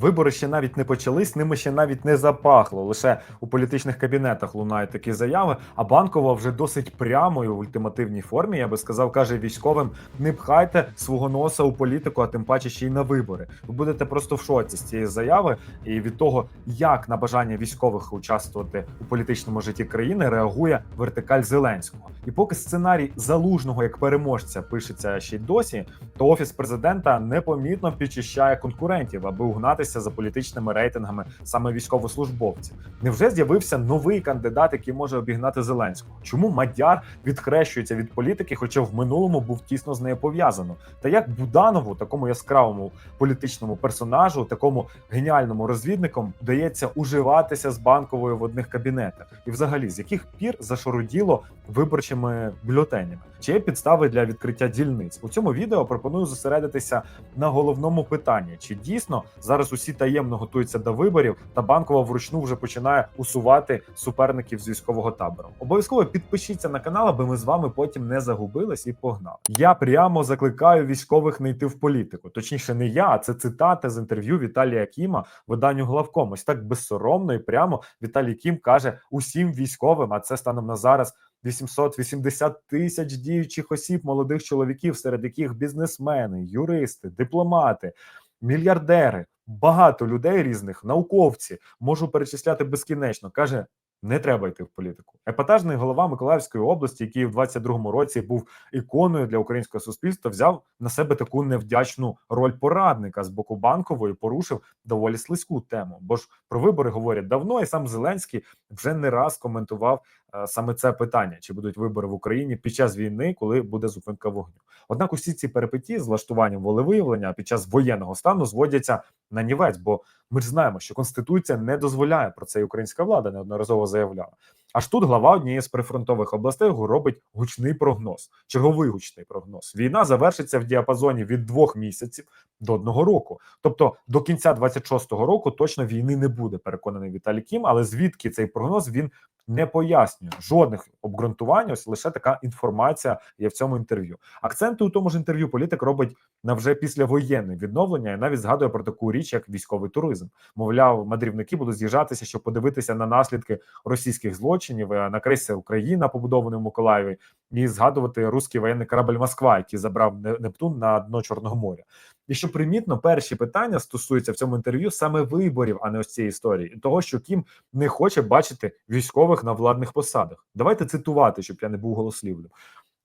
Вибори ще навіть не почались, ними ще навіть не запахло. Лише у політичних кабінетах лунають такі заяви. А банкова вже досить прямо і в ультимативній формі. Я би сказав, каже військовим: не пхайте свого носа у політику, а тим паче ще й на вибори. Ви будете просто в шоці з цієї заяви і від того, як на бажання військових участвувати у політичному житті країни реагує вертикаль Зеленського. І поки сценарій залужного як переможця пишеться ще й досі, то офіс президента непомітно підчищає конкурентів, аби угнатися за політичними рейтингами саме військовослужбовців. Невже з'явився новий кандидат, який може обігнати Зеленського? Чому Мадяр відхрещується від політики, хоча в минулому був тісно з нею пов'язано? Та як Буданову, такому яскравому політичному персонажу, такому геніальному розвідникам, вдається уживатися з банковою в одних кабінетах? І, взагалі, з яких пір зашаруділо виборчими бюлетенями? Чи є підстави для відкриття дільниць? У цьому відео пропоную зосередитися на головному питанні: чи дійсно зараз усі таємно готуються до виборів, та банкова вручну вже починає усувати суперників з військового табору? Обов'язково підпишіться на канал, аби ми з вами потім не загубились і погнали. Я прямо закликаю військових не йти в політику. Точніше, не я, а це цитата з інтерв'ю Віталія Кіма виданню главком. Ось так безсоромно і прямо Віталій Кім каже усім військовим, а це станом на зараз 880 тисяч діючих осіб, молодих чоловіків, серед яких бізнесмени, юристи, дипломати, мільярдери, багато людей різних, науковці можу перечисляти безкінечно. каже. Не треба йти в політику. Епатажний голова Миколаївської області, який в 22-му році був іконою для українського суспільства, взяв на себе таку невдячну роль порадника з боку банкової, порушив доволі слизьку тему. Бо ж про вибори говорять давно, і сам Зеленський вже не раз коментував саме це питання: чи будуть вибори в Україні під час війни, коли буде зупинка вогню. Однак усі ці перипетії з влаштуванням волевиявлення під час воєнного стану зводяться на нівець, бо ми ж знаємо, що конституція не дозволяє про це і українська влада неодноразово заявляла. Аж тут глава однієї з прифронтових областей робить гучний прогноз, черговий гучний прогноз. Війна завершиться в діапазоні від двох місяців до одного року. Тобто до кінця 26-го року точно війни не буде. Переконаний Віталій Кім. Але звідки цей прогноз він не пояснює жодних обґрунтувань. Ось лише така інформація є в цьому інтерв'ю. Акценти у тому ж інтерв'ю політик робить на вже післявоєнне відновлення і навіть згадує про таку річ, як військовий туризм. Мовляв, мандрівники будуть з'їжджатися, щоб подивитися на наслідки російських злочинів е, на крейсер Україна, побудований в Миколаєві, і згадувати руський воєнний корабль Москва, який забрав Нептун на дно Чорного моря. І що примітно, перші питання стосуються в цьому інтерв'ю саме виборів, а не ось цієї історії, і того, що Кім не хоче бачити військових на владних посадах. Давайте цитувати, щоб я не був голослівним.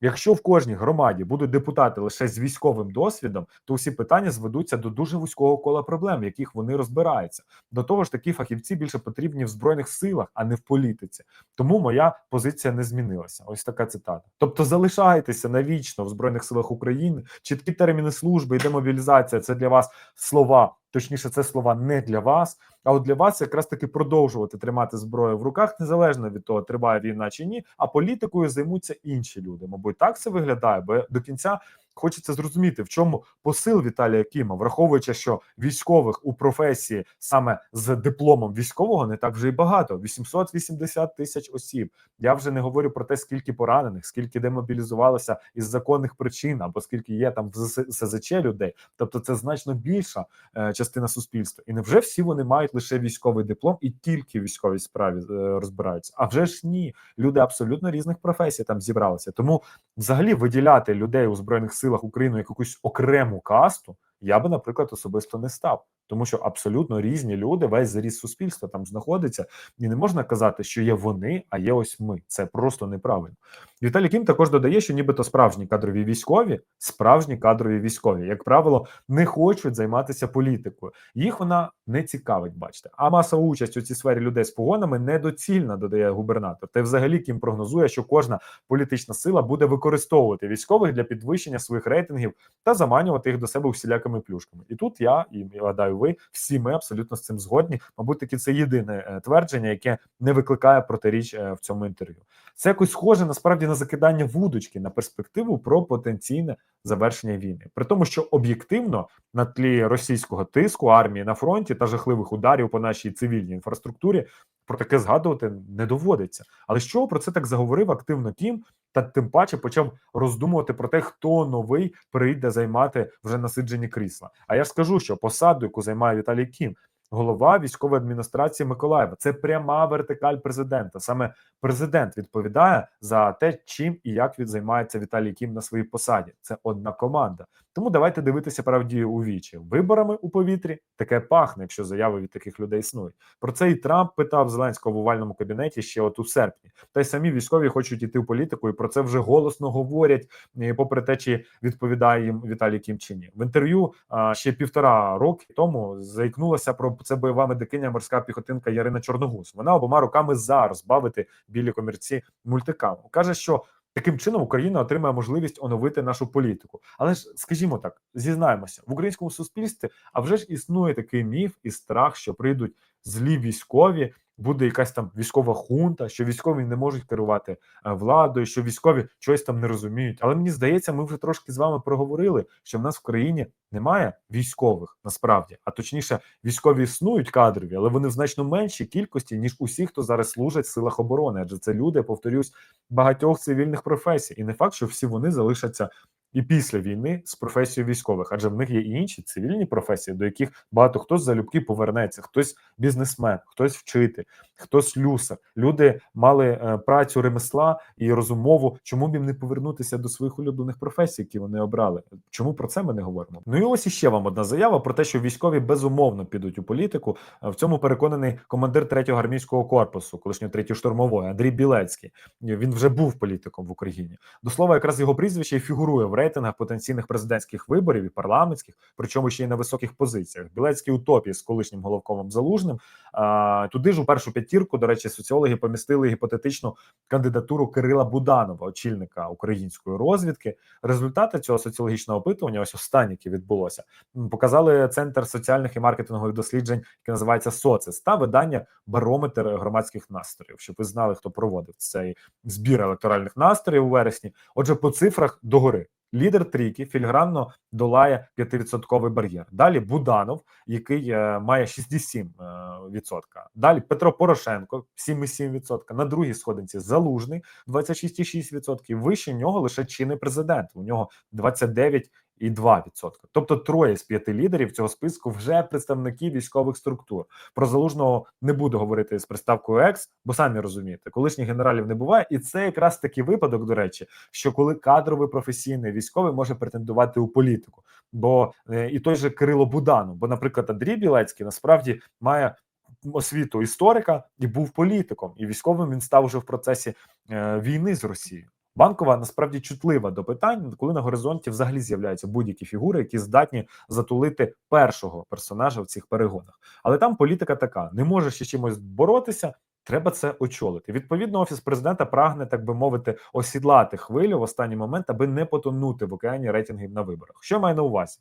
Якщо в кожній громаді будуть депутати лише з військовим досвідом, то всі питання зведуться до дуже вузького кола проблем, в яких вони розбираються. До того ж, такі фахівці більше потрібні в збройних силах, а не в політиці. Тому моя позиція не змінилася. Ось така цитата. Тобто, залишайтеся навічно в збройних силах України. Чіткі терміни служби і демобілізація це для вас слова. Точніше, це слова не для вас, а от для вас якраз таки продовжувати тримати зброю в руках, незалежно від того, триває війна чи ні. А політикою займуться інші люди. Мабуть, так це виглядає, бо до кінця хочеться зрозуміти, в чому посил Віталія Кіма, враховуючи, що військових у професії саме з дипломом військового не так вже й багато 880 тисяч осіб. Я вже не говорю про те, скільки поранених, скільки демобілізувалося із законних причин, або скільки є там в СЗЧ людей. Тобто, це значно більша е, частина суспільства. І невже всі вони мають лише військовий диплом і тільки в військовій справі е, розбираються? А вже ж ні, люди абсолютно різних професій там зібралися. Тому взагалі виділяти людей у збройних силах України як якусь окрему касту, я би, наприклад, особисто не став, тому що абсолютно різні люди, весь заріз суспільства там знаходиться, і не можна казати, що є вони, а є ось ми. Це просто неправильно. Віталій Кім також додає, що нібито справжні кадрові військові, справжні кадрові військові, як правило, не хочуть займатися політикою. Їх вона не цікавить, бачите. А масова участь у цій сфері людей з погонами недоцільна, додає губернатор. Та взагалі Кім прогнозує, що кожна політична сила буде використовувати військових для підвищення своїх рейтингів та заманювати їх до себе усілякими плюшками. І тут я і гадаю, ви всі ми абсолютно з цим згодні. Мабуть, таки це єдине е, твердження, яке не викликає протиріч е, в цьому інтерв'ю. Це якось схоже насправді на закидання вудочки на перспективу про потенційне завершення війни, при тому, що об'єктивно на тлі російського тиску армії на фронті та жахливих ударів по нашій цивільній інфраструктурі про таке згадувати не доводиться. Але що про це так заговорив активно Кім? Та тим паче почав роздумувати про те, хто новий прийде займати вже насиджені крісла. А я ж скажу, що посаду, яку займає Віталій Кім, голова військової адміністрації Миколаєва, це пряма вертикаль президента. Саме президент відповідає за те, чим і як він займається Віталій Кім на своїй посаді. Це одна команда. Тому давайте дивитися правді у вічі. Виборами у повітрі таке пахне, якщо заяви від таких людей існують. Про це і Трамп питав Зеленського в овальному кабінеті ще от у серпні. Та й самі військові хочуть іти в політику, і про це вже голосно говорять, попри те, чи відповідає їм Віталій Кім чи ні. В інтерв'ю ще півтора роки тому заікнулася про це бойова медикиня морська піхотинка Ярина Чорногус. Вона обома руками за розбавити білі комірці мультикаму. каже, що. Таким чином Україна отримає можливість оновити нашу політику. Але ж, скажімо так, зізнаємося в українському суспільстві, а вже ж існує такий міф і страх, що прийдуть злі військові, буде якась там військова хунта, що військові не можуть керувати е, владою, що військові щось там не розуміють. Але мені здається, ми вже трошки з вами проговорили, що в нас в країні немає військових насправді, а точніше, військові існують кадрові, але вони в значно меншій кількості ніж усі, хто зараз служать в силах оборони. Адже це люди, повторюсь, багатьох цивільних професій, і не факт, що всі вони залишаться. І після війни з професією військових, адже в них є і інші цивільні професії, до яких багато хто з залюбки повернеться, хтось бізнесмен, хтось вчитель, хтось люсар. Люди мали е, працю ремесла і розумову, чому б їм не повернутися до своїх улюблених професій, які вони обрали. Чому про це ми не говоримо? Ну і ось іще вам одна заява про те, що військові безумовно підуть у політику. Е, В цьому переконаний командир 3-го армійського корпусу, колишньої 3 штурмової Андрій Білецький. Він вже був політиком в Україні. До слова, якраз його прізвище і фігурує в рейтингах потенційних президентських виборів і парламентських, причому ще й на високих позиціях. Білецький у топі з колишнім головкомом залужним. А, туди ж у першу п'ятірку, до речі, соціологи помістили гіпотетичну кандидатуру Кирила Буданова, очільника української розвідки. Результати цього соціологічного опитування, ось останнє, яке відбулося, показали центр соціальних і маркетингових досліджень, яке називається Социс, та видання барометр громадських настроїв, щоб ви знали, хто проводив цей збір електоральних настроїв у вересні. Отже, по цифрах догори. Лідер трійки фільгранно долає 5% бар'єр. Далі Буданов, який е, має 67%. Е. Далі Петро Порошенко 7,7%. На другій сходинці Залужний 26,6%. Вище нього лише чинний президент. У нього 29,2%. Тобто троє з п'яти лідерів цього списку вже представники військових структур. Про залужного не буду говорити з приставкою екс, бо самі розумієте, колишніх генералів не буває, і це якраз такий випадок, до речі, що коли кадровий професійний військовий може претендувати у політику, бо е, і той же Кирило Буданов, бо, наприклад, Андрій Білецький насправді має освіту історика і був політиком, і військовим він став уже в процесі е, війни з Росією. Банкова насправді чутлива до питань, коли на горизонті взагалі з'являються будь-які фігури, які здатні затулити першого персонажа в цих перегонах. Але там політика така: не можеш із чимось боротися. Треба це очолити. Відповідно, офіс президента прагне, так би мовити, осідлати хвилю в останній момент, аби не потонути в океані рейтингів на виборах. Що має на увазі?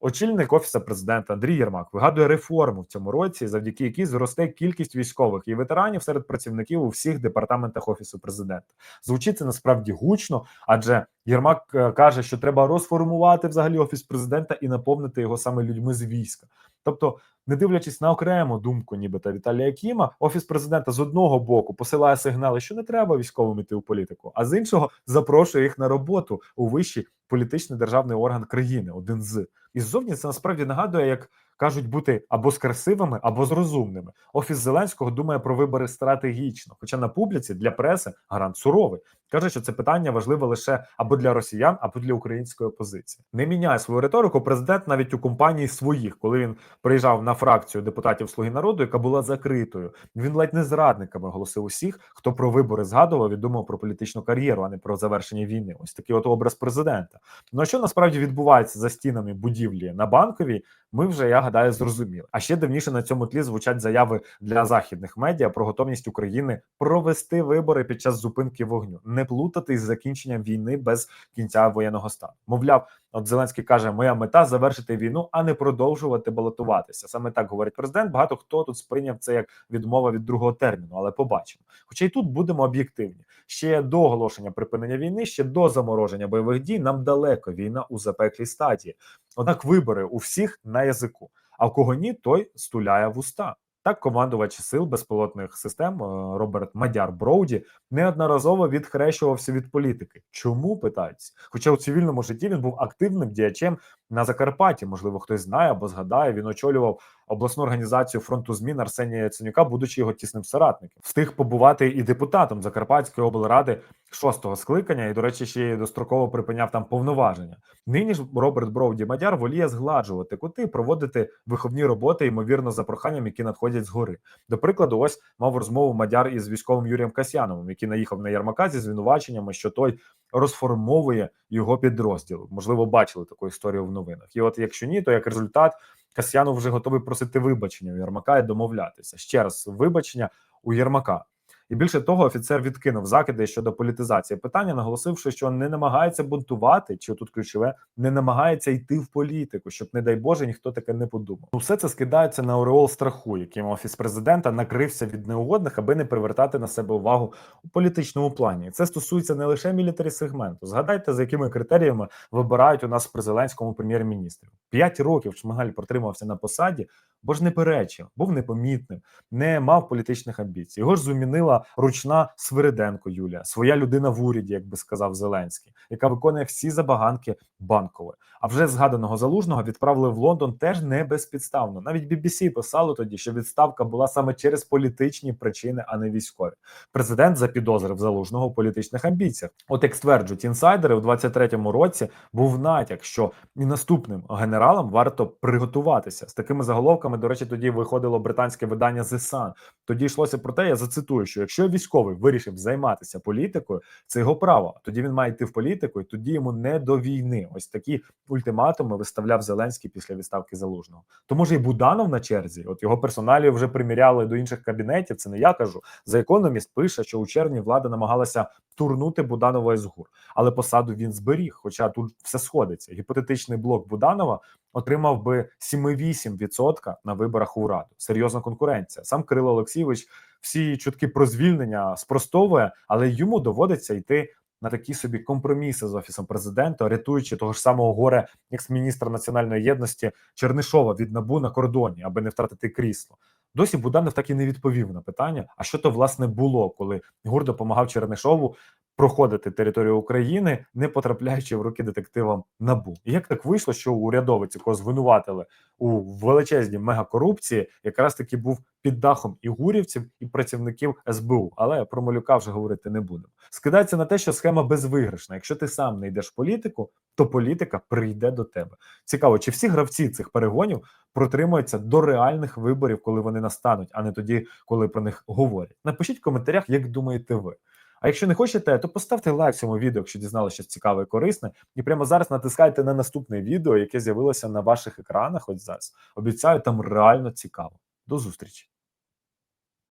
Очільник офісу президента Андрій Єрмак вигадує реформу в цьому році, завдяки якій зросте кількість військових і ветеранів серед працівників у всіх департаментах офісу президента. Звучить це насправді гучно, адже Єрмак е, каже, що треба розформувати взагалі офіс президента і наповнити його саме людьми з війська. Тобто, не дивлячись на окрему думку, нібито Віталія Кіма, офіс президента з одного боку посилає сигнали, що не треба військовим іти у політику, а з іншого запрошує їх на роботу у вищий політичний державний орган країни, один з і ззовні це насправді нагадує, як кажуть бути або з красивими, або з розумними. Офіс Зеленського думає про вибори стратегічно. Хоча на публіці для преси гарант суровий каже, що це питання важливе лише або для росіян, або для української опозиції. Не міняє свою риторику. Президент навіть у компанії своїх, коли він приїжджав на фракцію депутатів Слуги народу, яка була закритою. Він ледь не зрадниками оголосив усіх, хто про вибори згадував і думав про політичну кар'єру, а не про завершення війни. Ось такий от образ президента. Ну а що насправді відбувається за стінами будівлі на банковій? Ми вже я гадаю зрозуміли. А ще давніше на цьому тлі звучать заяви для західних медіа про готовність України провести вибори під час зупинки вогню, не плутати із закінченням війни без кінця воєнного стану. Мовляв, от Зеленський каже: Моя мета завершити війну, а не продовжувати балотуватися. Саме так говорить президент. Багато хто тут сприйняв це як відмова від другого терміну, але побачимо. Хоча й тут будемо об'єктивні. Ще до оголошення припинення війни, ще до замороження бойових дій, нам далеко війна у запеклій стадії. Однак вибори у всіх на язику. А в кого ні, той стуляє в уста. Так, командувач сил безпілотних систем е, Роберт Мадяр Броуді неодноразово відхрещувався від політики. Чому питається? Хоча у цивільному житті він був активним діячем на Закарпатті. Можливо, хтось знає або згадає. Він очолював обласну організацію фронту змін Арсенія Яценюка, будучи його тісним соратником. Встиг побувати і депутатом Закарпатської облради шостого скликання, і, до речі, ще й достроково припиняв там повноваження. Нині ж Роберт Броуді Мадяр воліє згладжувати кути, проводити виховні роботи, ймовірно, за проханням, які надходять згори. До прикладу, ось мав розмову Мадяр із військовим Юрієм Касьяновим, який наїхав на Ярмака зі звинуваченнями, що той розформовує його підрозділ. Можливо, бачили таку історію в новинах. І от якщо ні, то як результат Касьянов вже готовий просити вибачення у Єрмака і домовлятися. Ще раз вибачення у Єрмака. І більше того, офіцер відкинув закиди щодо політизації питання, наголосивши, що не намагається бунтувати, чи тут ключове не намагається йти в політику, щоб, не дай Боже, ніхто таке не подумав. Ну, Все це скидається на ореол страху, яким офіс президента накрився від неугодних, аби не привертати на себе увагу у політичному плані. Це стосується не лише мілітарі сегменту. Згадайте, за якими критеріями вибирають у нас при Зеленському прем'єр-міністрі. П'ять років Шмигаль протримався на посаді, бо ж не перечив, був непомітним, не мав політичних амбіцій. Його ж зумінила ручна Свириденко Юлія, своя людина в уряді, як би сказав Зеленський, яка виконує всі забаганки банкової. А вже згаданого залужного відправили в Лондон теж не безпідставно. Навіть BBC писало тоді, що відставка була саме через політичні причини, а не військові. Президент запідозрив залужного у політичних амбіціях. От як стверджують інсайдери, у 23-му році був натяк, що і наступним генералам варто приготуватися з такими заголовками. До речі, тоді виходило британське видання The Sun. Тоді йшлося про те, я зацитую, що якщо військовий вирішив займатися політикою, це його право. Тоді він має йти в політику, і тоді йому не до війни. Ось такі ультиматуми виставляв Зеленський після відставки залужного. Тому ж і Буданов на черзі. От його персоналі вже приміряли до інших кабінетів. Це не я кажу. За економіст пише, що у червні влада намагалася турнути Буданова із гур, але посаду він зберіг. Хоча тут все сходиться. Гіпотетичний блок Буданова отримав би 7,8% на виборах у раду. Серйозна конкуренція. Сам Кирило Олексійович всі чутки про звільнення спростовує, але йому доводиться йти на такі собі компроміси з офісом президента, рятуючи того ж самого горе екс-міністра національної єдності Чернишова від набу на кордоні, аби не втратити крісло. Досі Буданов так і не відповів на питання: а що то власне було, коли ГУР допомагав Чернишову проходити територію України, не потрапляючи в руки детективам набу. І як так вийшло, що урядовець, якого звинуватили у величезній мегакорупції, якраз таки був під дахом і гурівців, і працівників СБУ. Але про малюка вже говорити не будемо. Скидається на те, що схема безвиграшна. Якщо ти сам не йдеш в політику, то політика прийде до тебе. Цікаво, чи всі гравці цих перегонів протримуються до реальних виборів, коли вони настануть, а не тоді, коли про них говорять. Напишіть в коментарях, як думаєте ви. А якщо не хочете, то поставте лайк цьому відео, якщо дізналися щось цікаве і корисне, і прямо зараз натискайте на наступне відео, яке з'явилося на ваших екранах. Ось зараз обіцяю, там реально цікаво. До зустрічі.